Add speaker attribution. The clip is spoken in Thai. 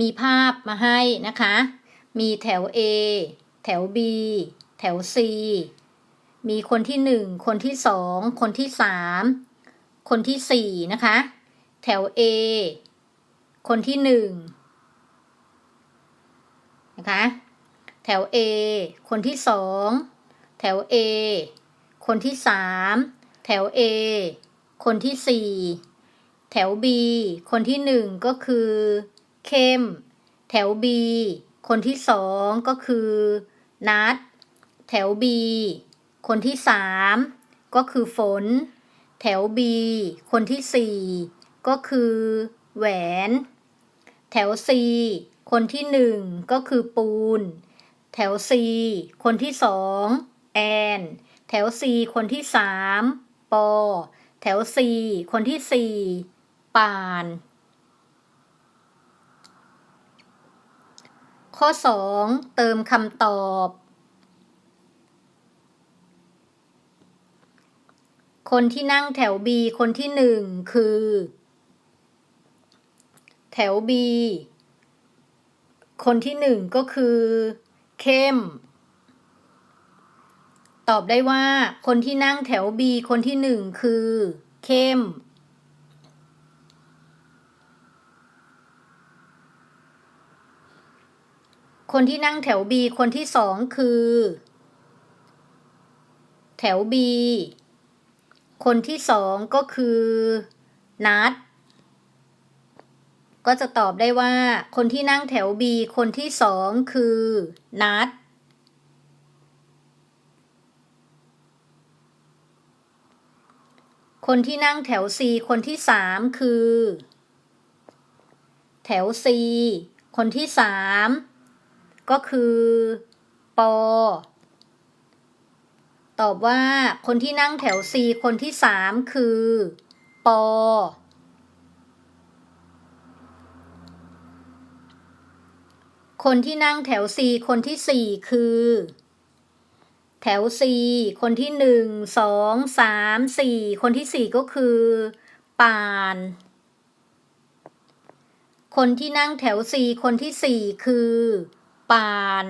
Speaker 1: มีภาพมาให้นะคะ มีแถว A แถว B แถว C มีคนที่หนึ่งคนที่สองคนที่สามคนที่สี่นะคะ แถว A คนที่หนึ่งนะคะ แถว A คนที่สองแถว A คนที่สามแถว A คนที่สี่แถว B คนที่หนึ่งก็คือ เข้ม แถว B คนที่สองก็คือนัดแถว B คนที่สามก็คือฝน แถว B คนที่สี่ก็คือแหวน แถว C คนที่หนึ่งก็คือปูน แถว C คนที่สองแอน แถว C คนที่สามปอ แถว C คนที่สี่ปาน ข้อ 2 เติมคำตอบ คนที่นั่งแถว B คนที่หนึ่งคือ แถว B คนที่หนึ่งก็คือ เข้ม ตอบได้ว่า คนที่นั่งแถว B คนที่หนึ่งคือ เข้ม คนที่นั่งแถว B คนที่สองคือ แถว B คนที่สองก็คือนัดก็จะตอบได้ว่า คนที่นั่งแถว B คนที่สองคือนัดคนที่นั่งแถว C คนที่สามคือ แถว C คนที่สาม ก็คือปอ ตอบว่าคนที่นั่งแถว C คนที่สามคือปอ คนที่นั่งแถว C คนที่สี่คือ แถว C คนที่หนึ่งสองสามสี่คนที่สี่ก็คือปานคนที่นั่งแถว C คนที่สี่คือ ปาน